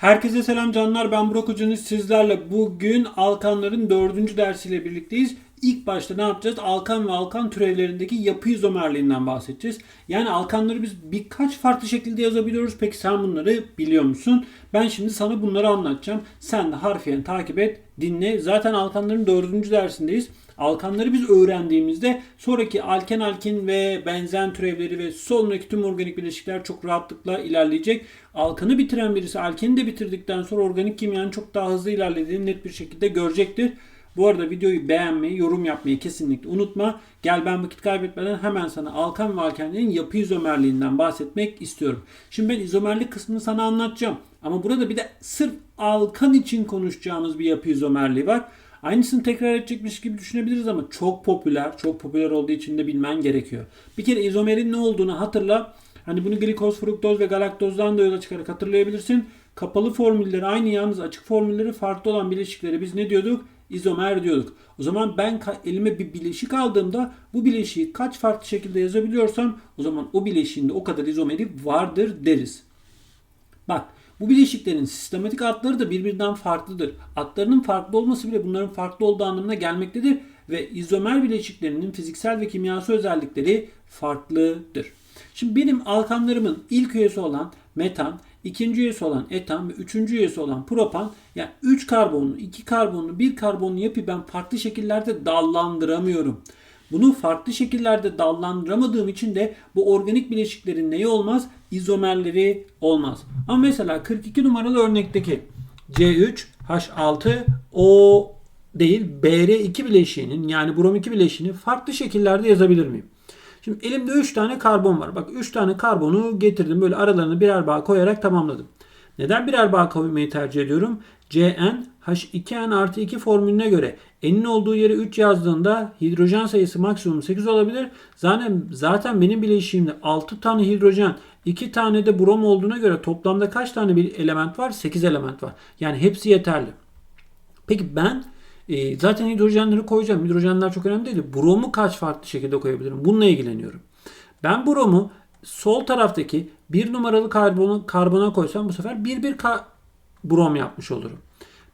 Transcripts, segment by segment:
Herkese selam canlar ben Burak Hocanız sizlerle bugün alkanların dördüncü dersiyle birlikteyiz. İlk başta ne yapacağız? Alkan ve alkan türevlerindeki yapı izomerliğinden bahsedeceğiz. Yani alkanları biz birkaç farklı şekilde yazabiliyoruz. Peki sen bunları biliyor musun? Ben şimdi sana bunları anlatacağım. Sen de harfiyen takip et, dinle. Zaten alkanların dördüncü dersindeyiz. Alkanları biz öğrendiğimizde sonraki alken alkin ve benzen türevleri ve sonraki tüm organik bileşikler çok rahatlıkla ilerleyecek. Alkanı bitiren birisi alkeni de bitirdikten sonra organik kimyanın çok daha hızlı ilerlediğini net bir şekilde görecektir. Bu arada videoyu beğenmeyi, yorum yapmayı kesinlikle unutma. Gel ben vakit kaybetmeden hemen sana alkan ve alkenlerin yapı izomerliğinden bahsetmek istiyorum. Şimdi ben izomerlik kısmını sana anlatacağım. Ama burada bir de sırf alkan için konuşacağımız bir yapı izomerliği var. Aynısını tekrar edecekmiş gibi düşünebiliriz ama çok popüler, çok popüler olduğu için de bilmen gerekiyor. Bir kere izomerin ne olduğunu hatırla. Hani bunu glikoz, fruktoz ve galaktozdan da yola çıkarak hatırlayabilirsin. Kapalı formülleri aynı yalnız açık formülleri farklı olan bileşikleri biz ne diyorduk? İzomer diyorduk. O zaman ben elime bir bileşik aldığımda bu bileşiği kaç farklı şekilde yazabiliyorsam o zaman o bileşiğinde o kadar izomeri vardır deriz. Bak bu bileşiklerin sistematik adları da birbirinden farklıdır. Adlarının farklı olması bile bunların farklı olduğu anlamına gelmektedir ve izomer bileşiklerinin fiziksel ve kimyasal özellikleri farklıdır. Şimdi benim alkanlarımın ilk üyesi olan metan, ikinci üyesi olan etan ve üçüncü üyesi olan propan yani 3 karbonlu, 2 karbonlu, 1 karbonlu yapıyı ben farklı şekillerde dallandıramıyorum. Bunu farklı şekillerde dallandıramadığım için de bu organik bileşiklerin neyi olmaz? İzomerleri olmaz. Ama mesela 42 numaralı örnekteki C3, H6, O değil BR2 bileşiğinin yani brom 2 bileşiğini farklı şekillerde yazabilir miyim? Şimdi elimde 3 tane karbon var. Bak 3 tane karbonu getirdim. Böyle aralarını birer bağ koyarak tamamladım. Neden birer bağ koymayı tercih ediyorum? Cn H2n artı 2 formülüne göre n'in olduğu yere 3 yazdığında hidrojen sayısı maksimum 8 olabilir. Zaten, zaten benim bileşiğimde 6 tane hidrojen 2 tane de brom olduğuna göre toplamda kaç tane bir element var? 8 element var. Yani hepsi yeterli. Peki ben e, zaten hidrojenleri koyacağım. Hidrojenler çok önemli değil. Bromu kaç farklı şekilde koyabilirim? Bununla ilgileniyorum. Ben bromu sol taraftaki bir numaralı karbonu, karbona koysam bu sefer bir bir brom yapmış olurum.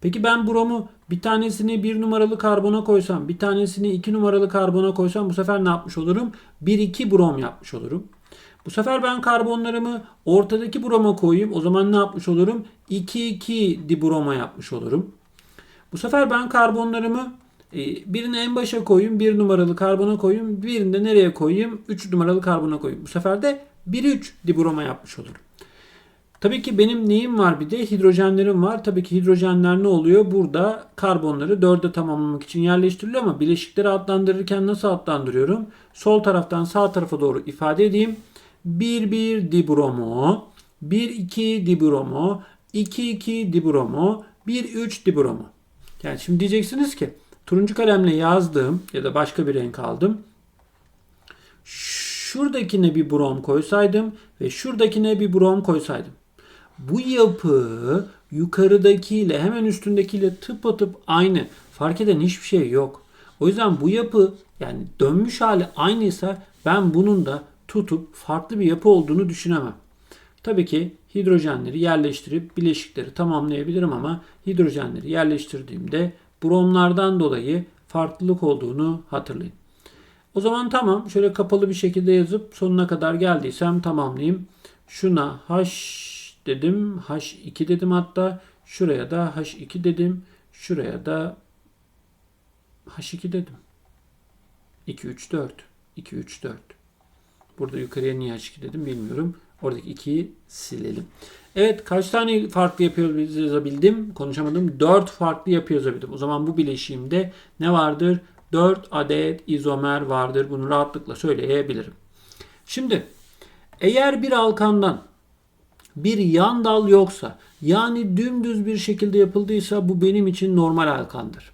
Peki ben bromu bir tanesini bir numaralı karbona koysam, bir tanesini iki numaralı karbona koysam bu sefer ne yapmış olurum? 1-2 brom yapmış olurum. Bu sefer ben karbonlarımı ortadaki broma koyayım. O zaman ne yapmış olurum? 2-2 dibroma yapmış olurum. Bu sefer ben karbonlarımı birini en başa koyayım. Bir numaralı karbona koyayım. Birini de nereye koyayım? 3 numaralı karbona koyayım. Bu sefer de 1-3 dibroma yapmış olurum. Tabii ki benim neyim var bir de hidrojenlerim var. Tabii ki hidrojenler ne oluyor? Burada karbonları 4'e tamamlamak için yerleştiriliyor ama bileşikleri adlandırırken nasıl adlandırıyorum? Sol taraftan sağ tarafa doğru ifade edeyim. 1-1 dibromo, 1-2 dibromo, 2-2 dibromo, 1-3 dibromo. Yani şimdi diyeceksiniz ki turuncu kalemle yazdığım ya da başka bir renk aldım. Şuradakine bir brom koysaydım ve şuradakine bir brom koysaydım. Bu yapı yukarıdakiyle hemen üstündekiyle tıpatıp aynı. Fark eden hiçbir şey yok. O yüzden bu yapı yani dönmüş hali aynıysa ben bunun da tutup farklı bir yapı olduğunu düşünemem. Tabii ki hidrojenleri yerleştirip bileşikleri tamamlayabilirim ama hidrojenleri yerleştirdiğimde bromlardan dolayı farklılık olduğunu hatırlayın. O zaman tamam şöyle kapalı bir şekilde yazıp sonuna kadar geldiysem tamamlayayım. Şuna H dedim. H2 dedim hatta. Şuraya da H2 dedim. Şuraya da H2 dedim. 2, 3, 4. 2, 3, 4. Burada yukarıya niye H2 dedim bilmiyorum. Oradaki 2'yi silelim. Evet kaç tane farklı yapı yazabildim? Konuşamadım. 4 farklı yapı yazabildim. O zaman bu bileşiğimde ne vardır? 4 adet izomer vardır. Bunu rahatlıkla söyleyebilirim. Şimdi eğer bir alkandan bir yan dal yoksa yani dümdüz bir şekilde yapıldıysa bu benim için normal alkandır.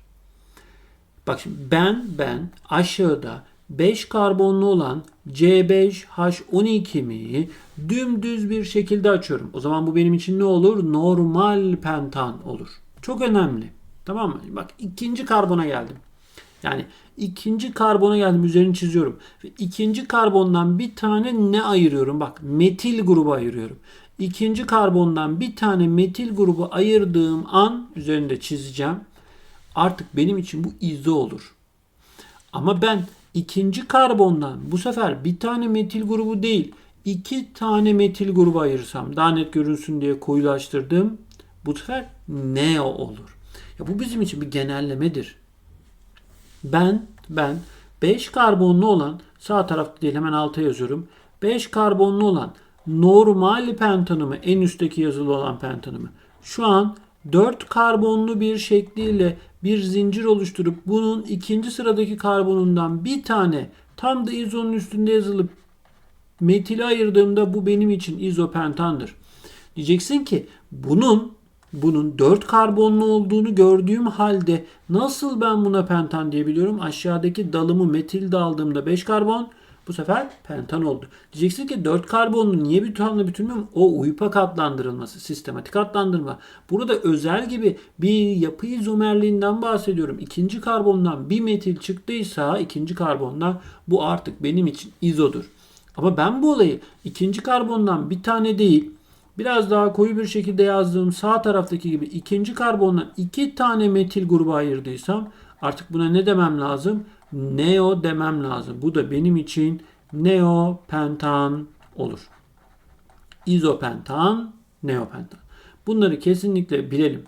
Bak şimdi ben ben aşağıda 5 karbonlu olan C5H12'mi dümdüz bir şekilde açıyorum. O zaman bu benim için ne olur? Normal pentan olur. Çok önemli. Tamam mı? Bak ikinci karbona geldim. Yani ikinci karbona geldim üzerini çiziyorum. Ve ikinci karbondan bir tane ne ayırıyorum? Bak metil grubu ayırıyorum. ikinci karbondan bir tane metil grubu ayırdığım an üzerinde çizeceğim. Artık benim için bu izo olur. Ama ben ikinci karbondan bu sefer bir tane metil grubu değil iki tane metil grubu ayırırsam daha net görünsün diye koyulaştırdım. Bu sefer neo olur. Ya bu bizim için bir genellemedir. Ben ben 5 karbonlu olan sağ tarafta değil hemen alta yazıyorum. 5 karbonlu olan normal pentanımı en üstteki yazılı olan pentanımı şu an 4 karbonlu bir şekliyle bir zincir oluşturup bunun ikinci sıradaki karbonundan bir tane tam da izonun üstünde yazılı metili ayırdığımda bu benim için izopentandır. Diyeceksin ki bunun bunun 4 karbonlu olduğunu gördüğüm halde nasıl ben buna pentan diyebiliyorum? Aşağıdaki dalımı metil aldığımda 5 karbon bu sefer pentan oldu. Diyeceksin ki 4 karbonlu niye bir tutamla bütünlüyorum? O uypak adlandırılması, sistematik adlandırma. Burada özel gibi bir yapı izomerliğinden bahsediyorum. İkinci karbondan bir metil çıktıysa ikinci karbondan bu artık benim için izodur. Ama ben bu olayı ikinci karbondan bir tane değil biraz daha koyu bir şekilde yazdığım sağ taraftaki gibi ikinci karbondan iki tane metil grubu ayırdıysam artık buna ne demem lazım? Neo demem lazım. Bu da benim için neopentan olur. İzopentan, neopentan. Bunları kesinlikle bilelim.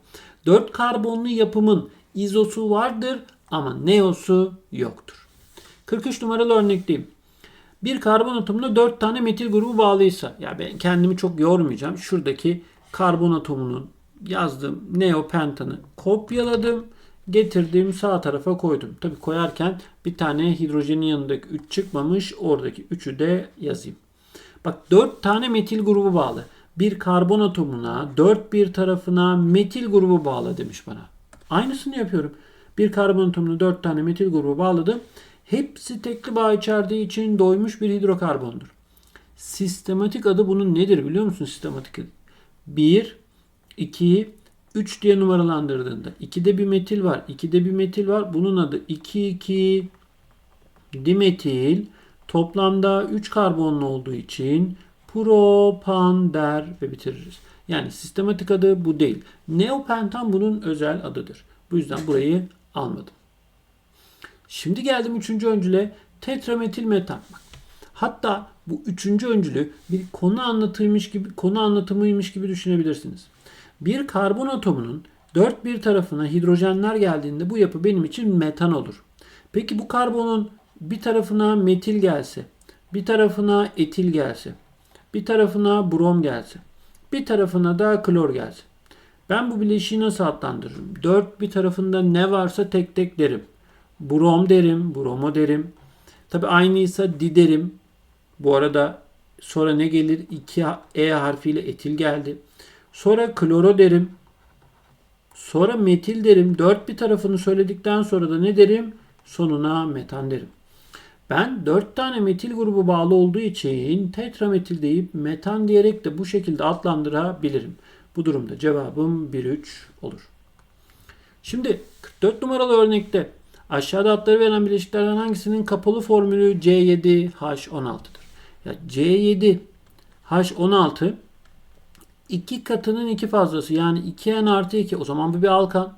4 karbonlu yapımın izosu vardır ama neosu yoktur. 43 numaralı örnekteyim. Bir karbon atomuna 4 tane metil grubu bağlıysa, ya ben kendimi çok yormayacağım. Şuradaki karbon atomunun yazdığım neopentanı kopyaladım. Getirdim sağ tarafa koydum. Tabi koyarken bir tane hidrojenin yanındaki 3 çıkmamış. Oradaki 3'ü de yazayım. Bak 4 tane metil grubu bağlı. Bir karbon atomuna 4 bir tarafına metil grubu bağlı demiş bana. Aynısını yapıyorum. Bir karbon atomuna 4 tane metil grubu bağladım. Hepsi tekli bağ içerdiği için doymuş bir hidrokarbondur. Sistematik adı bunun nedir biliyor musun sistematik adı? 1, 2, 3 diye numaralandırdığında 2'de bir metil var. 2'de bir metil var. Bunun adı 2, 2 dimetil. Toplamda 3 karbonlu olduğu için propan der ve bitiririz. Yani sistematik adı bu değil. Neopentan bunun özel adıdır. Bu yüzden burayı almadım. Şimdi geldim üçüncü öncüle tetrametil metan. Hatta bu üçüncü öncülü bir konu anlatıymış gibi konu anlatımıymış gibi düşünebilirsiniz. Bir karbon atomunun dört bir tarafına hidrojenler geldiğinde bu yapı benim için metan olur. Peki bu karbonun bir tarafına metil gelse, bir tarafına etil gelse, bir tarafına brom gelse, bir tarafına da klor gelse. Ben bu bileşiği nasıl adlandırırım? Dört bir tarafında ne varsa tek tek derim. Brom derim, bromo derim. Tabi aynıysa di derim. Bu arada sonra ne gelir? 2 E harfiyle etil geldi. Sonra kloro derim. Sonra metil derim. Dört bir tarafını söyledikten sonra da ne derim? Sonuna metan derim. Ben 4 tane metil grubu bağlı olduğu için tetrametil deyip metan diyerek de bu şekilde adlandırabilirim. Bu durumda cevabım 1-3 olur. Şimdi 44 numaralı örnekte aşağıda adları verilen bileşiklerden hangisinin kapalı formülü C7H16'dır? Ya C7H16 2 katının 2 fazlası yani 2N artı 2 o zaman bu bir alkan.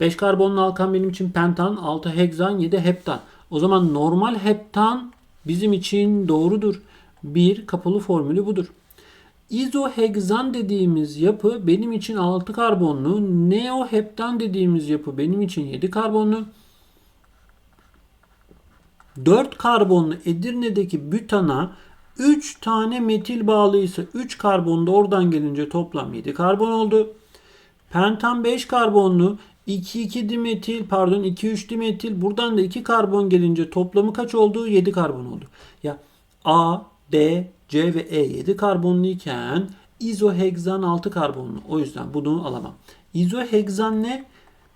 5 karbonlu alkan benim için pentan, 6 heksan, 7 heptan. O zaman normal heptan bizim için doğrudur. Bir kapalı formülü budur. İzoheksan dediğimiz yapı benim için 6 karbonlu. Neoheptan dediğimiz yapı benim için 7 karbonlu. 4 karbonlu Edirne'deki bütana 3 tane metil bağlıysa 3 karbon da oradan gelince toplam 7 karbon oldu. Pentan 5 karbonlu 2-2 dimetil pardon 2-3 dimetil buradan da 2 karbon gelince toplamı kaç oldu? 7 karbon oldu. Ya A, D, C ve E 7 karbonlu iken izoheksan 6 karbonlu. O yüzden bunu alamam. İzoheksan ne?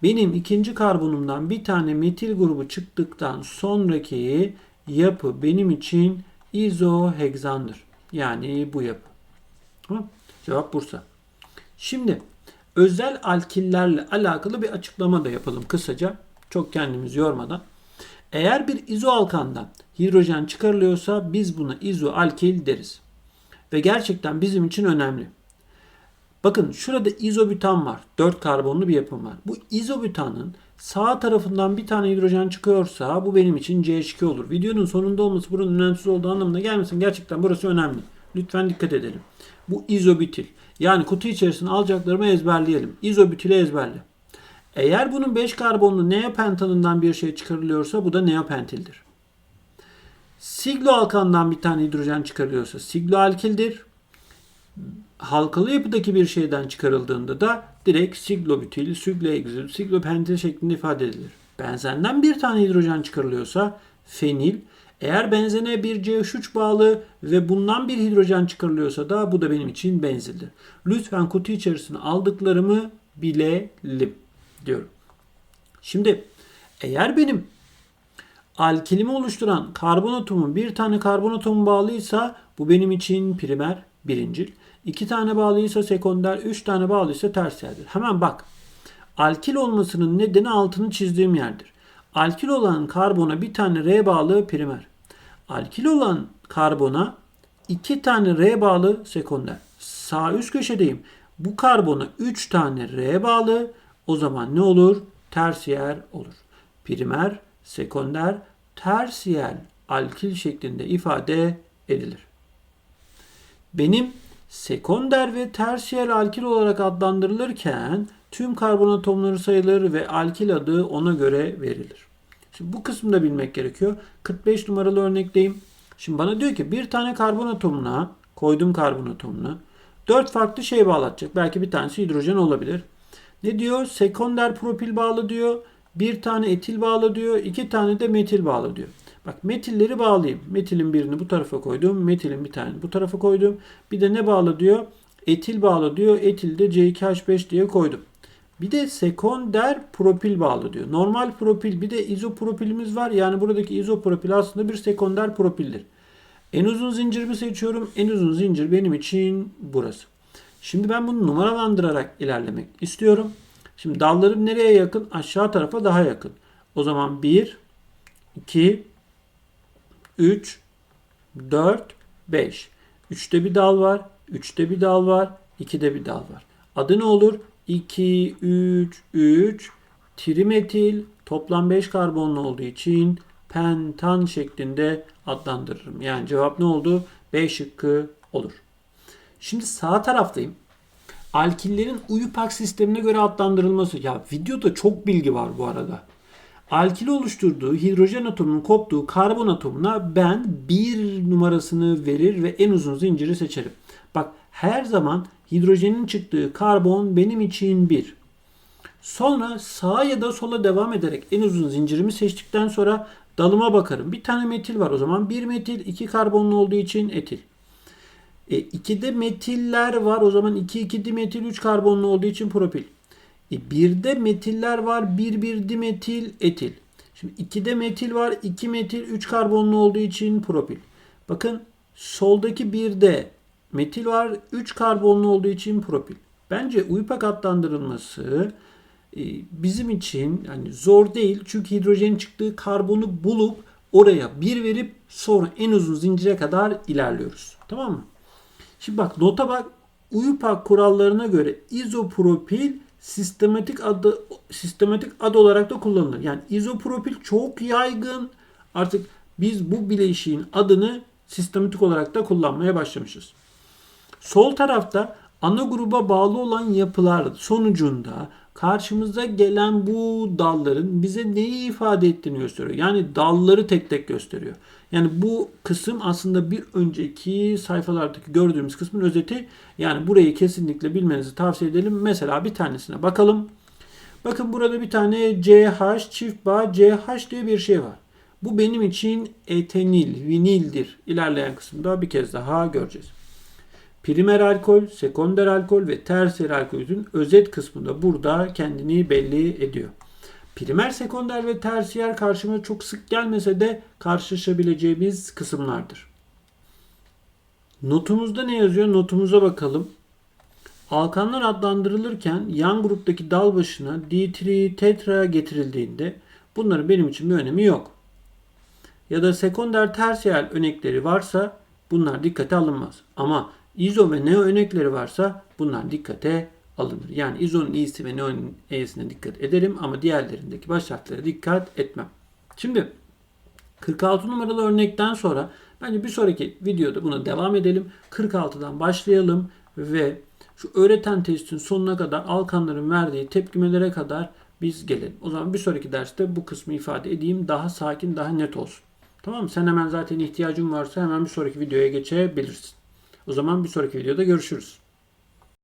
Benim ikinci karbonumdan bir tane metil grubu çıktıktan sonraki yapı benim için izoheksandır. Yani bu yapı. Tamam. Cevap Bursa. Şimdi özel alkillerle alakalı bir açıklama da yapalım kısaca. Çok kendimizi yormadan. Eğer bir izoalkandan hidrojen çıkarılıyorsa biz buna izoalkil deriz. Ve gerçekten bizim için önemli. Bakın şurada izobütan var. 4 karbonlu bir yapım var. Bu izobütanın sağ tarafından bir tane hidrojen çıkıyorsa bu benim için CH2 olur. Videonun sonunda olması bunun önemsiz olduğu anlamına gelmesin. Gerçekten burası önemli. Lütfen dikkat edelim. Bu izobutil. Yani kutu içerisine alacaklarımı ezberleyelim. İzobutili ezberle. Eğer bunun 5 karbonlu neopentanından bir şey çıkarılıyorsa bu da neopentildir. Sigloalkandan bir tane hidrojen çıkarılıyorsa sigloalkildir. Halkalı yapıdaki bir şeyden çıkarıldığında da direkt siglobutil, siglohexil, siglopentil şeklinde ifade edilir. Benzenden bir tane hidrojen çıkarılıyorsa fenil, eğer benzene bir CH3 bağlı ve bundan bir hidrojen çıkarılıyorsa da bu da benim için benzildir. Lütfen kutu içerisine aldıklarımı bilelim diyorum. Şimdi eğer benim alkilimi oluşturan karbon atomu bir tane karbon atomu bağlıysa bu benim için primer birincil. İki tane bağlıysa sekonder, üç tane bağlıysa tersiyerdir. Hemen bak. Alkil olmasının nedeni altını çizdiğim yerdir. Alkil olan karbona bir tane R bağlı primer. Alkil olan karbona iki tane R bağlı sekonder. Sağ üst köşedeyim. Bu karbona 3 tane R bağlı. O zaman ne olur? Tersiyer olur. Primer, sekonder, tersiyer alkil şeklinde ifade edilir. Benim sekonder ve tersiyer alkil olarak adlandırılırken tüm karbon atomları sayılır ve alkil adı ona göre verilir. Şimdi bu kısmı bilmek gerekiyor. 45 numaralı örnekteyim. Şimdi bana diyor ki bir tane karbon atomuna koydum karbon atomuna 4 farklı şey bağlatacak. Belki bir tanesi hidrojen olabilir. Ne diyor? Sekonder propil bağlı diyor. Bir tane etil bağlı diyor. iki tane de metil bağlı diyor. Bak metilleri bağlayayım. Metilin birini bu tarafa koydum. Metilin bir tane bu tarafa koydum. Bir de ne bağlı diyor? Etil bağlı diyor. Etil de C2H5 diye koydum. Bir de sekonder propil bağlı diyor. Normal propil bir de izopropilimiz var. Yani buradaki izopropil aslında bir sekonder propildir. En uzun zincirimi seçiyorum. En uzun zincir benim için burası. Şimdi ben bunu numaralandırarak ilerlemek istiyorum. Şimdi dallarım nereye yakın? Aşağı tarafa daha yakın. O zaman 1, 2, 3, 4, 5. 3'te bir dal var. 3'te bir dal var. 2'de bir dal var. Adı ne olur? 2, 3, 3 trimetil toplam 5 karbonlu olduğu için pentan şeklinde adlandırırım. Yani cevap ne oldu? B şıkkı olur. Şimdi sağ taraftayım. Alkillerin UYUPAC sistemine göre adlandırılması. Ya videoda çok bilgi var bu arada. Alkili oluşturduğu hidrojen atomunun koptuğu karbon atomuna ben bir numarasını verir ve en uzun zinciri seçerim. Bak her zaman hidrojenin çıktığı karbon benim için bir. Sonra sağa ya da sola devam ederek en uzun zincirimi seçtikten sonra dalıma bakarım. Bir tane metil var o zaman. Bir metil iki karbonlu olduğu için etil. E, 2'de metiller var. O zaman 2 2 dimetil 3 karbonlu olduğu için propil. E, 1'de metiller var. 1 1 dimetil etil. Şimdi 2'de metil var. 2 metil 3 karbonlu olduğu için propil. Bakın soldaki 1'de metil var. 3 karbonlu olduğu için propil. Bence UYPAC adlandırılması e, bizim için yani zor değil. Çünkü hidrojenin çıktığı karbonu bulup oraya bir verip sonra en uzun zincire kadar ilerliyoruz. Tamam mı? Şimdi bak nota bak UYPAC kurallarına göre izopropil sistematik adı sistematik ad olarak da kullanılır. Yani izopropil çok yaygın. Artık biz bu bileşiğin adını sistematik olarak da kullanmaya başlamışız. Sol tarafta ana gruba bağlı olan yapılar sonucunda karşımıza gelen bu dalların bize neyi ifade ettiğini gösteriyor. Yani dalları tek tek gösteriyor. Yani bu kısım aslında bir önceki sayfalardaki gördüğümüz kısmın özeti. Yani burayı kesinlikle bilmenizi tavsiye edelim. Mesela bir tanesine bakalım. Bakın burada bir tane CH çift bağ CH diye bir şey var. Bu benim için etenil, vinildir. İlerleyen kısımda bir kez daha göreceğiz. Primer alkol, sekonder alkol ve tersiyer alkolün özet kısmında burada kendini belli ediyor. Primer, sekonder ve tersiyer karşıma çok sık gelmese de karşılaşabileceğimiz kısımlardır. Notumuzda ne yazıyor? Notumuza bakalım. Alkanlar adlandırılırken yan gruptaki dal başına D3 tetra getirildiğinde bunların benim için bir önemi yok. Ya da sekonder tersiyer örnekleri varsa bunlar dikkate alınmaz. Ama İzo ve neo örnekleri varsa bunlar dikkate alınır. Yani izonun i'si ve neo'nun e'sine dikkat ederim ama diğerlerindeki baş harflere dikkat etmem. Şimdi 46 numaralı örnekten sonra bence bir sonraki videoda buna devam edelim. 46'dan başlayalım ve şu öğreten testin sonuna kadar Alkanların verdiği tepkimelere kadar biz gelelim. O zaman bir sonraki derste bu kısmı ifade edeyim. Daha sakin, daha net olsun. Tamam mı? Sen hemen zaten ihtiyacın varsa hemen bir sonraki videoya geçebilirsin. O zaman bir sonraki videoda görüşürüz.